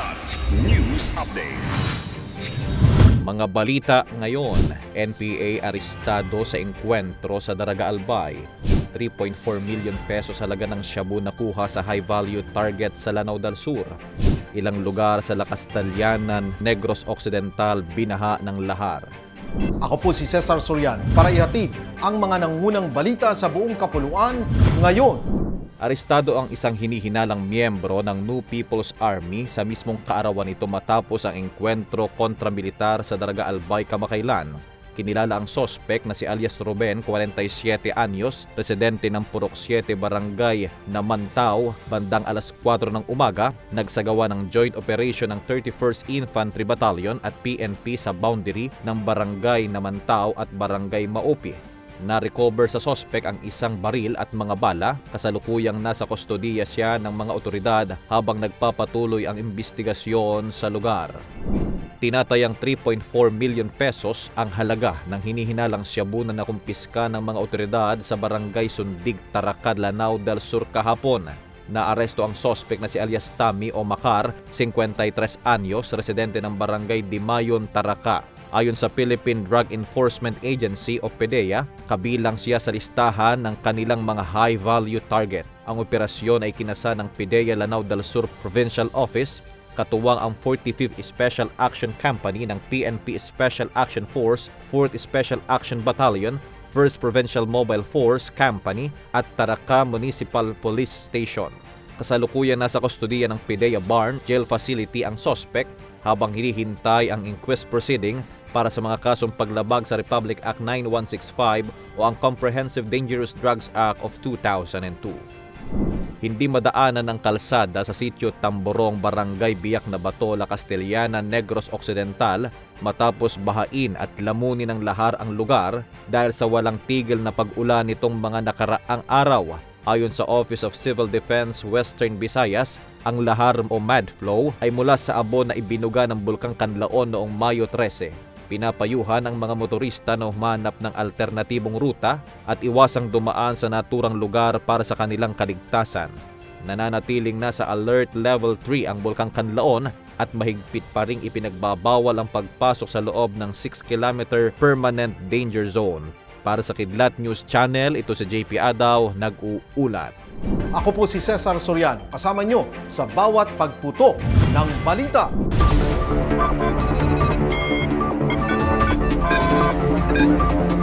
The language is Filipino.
Kilat News Updates. Mga balita ngayon, NPA arestado sa engkwentro sa Daraga Albay. 3.4 million pesos halaga ng shabu nakuha sa high-value target sa Lanao del Sur. Ilang lugar sa La Castellanan, Negros Occidental, binaha ng lahar. Ako po si Cesar Sorian para ihatid ang mga nangunang balita sa buong kapuluan ngayon. Arestado ang isang hinihinalang miyembro ng New People's Army sa mismong kaarawan nito matapos ang engkwentro kontra-militar sa Daraga Albay, Kamakailan. Kinilala ang sospek na si alias Ruben, 47 anyos, residente ng Purok 7 Barangay na Mantaw, bandang alas 4 ng umaga, nagsagawa ng joint operation ng 31st Infantry Battalion at PNP sa boundary ng Barangay na Mantaw at Barangay Maupi. Na-recover sa sospek ang isang baril at mga bala, kasalukuyang nasa kustodiya siya ng mga otoridad habang nagpapatuloy ang investigasyon sa lugar. Tinatayang 3.4 million pesos ang halaga ng hinihinalang shabu na nakumpiska ng mga otoridad sa barangay Sundig, Taracad, Lanao del Sur kahapon. Naaresto ang sospek na si alias Tami o Makar, 53 anyos, residente ng barangay Dimayon, Taraca. Ayon sa Philippine Drug Enforcement Agency o PDEA, kabilang siya sa listahan ng kanilang mga high-value target. Ang operasyon ay kinasa ng PDEA Lanao del Sur Provincial Office katuwang ang 45th Special Action Company ng PNP Special Action Force, 4th Special Action Battalion, 1st Provincial Mobile Force Company at Taraka Municipal Police Station. Kasalukuyan nasa kustodiya ng PDEA Barn Jail Facility ang sospek habang hinihintay ang inquest proceeding para sa mga kasong paglabag sa Republic Act 9165 o ang Comprehensive Dangerous Drugs Act of 2002 hindi madaanan ng kalsada sa sitio Tamborong, Barangay Biak na Bato, La Castellana, Negros Occidental matapos bahain at lamunin ng lahar ang lugar dahil sa walang tigil na pag-ulan nitong mga nakaraang araw. Ayon sa Office of Civil Defense Western Visayas, ang lahar o mad flow ay mula sa abo na ibinuga ng Bulkang Kanlaon noong Mayo 13 pinapayuhan ang mga motorista na humanap ng alternatibong ruta at iwasang dumaan sa naturang lugar para sa kanilang kaligtasan. Nananatiling na sa Alert Level 3 ang Bulkang Kanlaon at mahigpit pa ring ipinagbabawal ang pagpasok sa loob ng 6 km permanent danger zone. Para sa Kidlat News Channel, ito si JP Adaw, nag-uulat. Ako po si Cesar Sorian, kasama nyo sa bawat pagputo ng balita. thank you